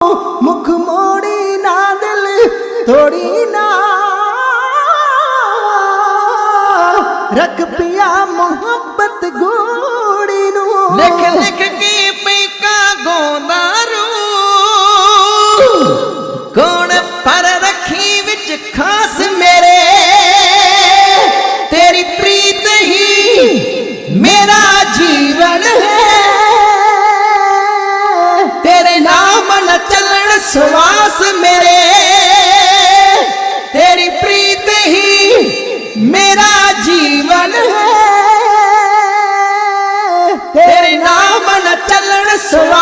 ਮੁਖ ਮੋੜੀ ਨਾ ਦਿਲ ਤੋੜੀ ਨਾ। ਰੱਖ ਪਿਆ ਮੁਹੱਬਤ ਗੋੜੀ ਨੂੰ। ਲਿਖ ਲਿਖ ਕੇ ਪੈਕਾ ਗੋਂਦਾਰੂ ਕੌਣ ਪਰ ਰੱਖੀ ਵਿੱਚ ਖਾਸ ਮੇਰੇ? ਤੇਰੀ ਪ੍ਰੀਤ ਹੀ ਮੇਰਾ ਜੀਵਨ ਹੈ। मेरा जीवन है तेरे नाम न चलण सवा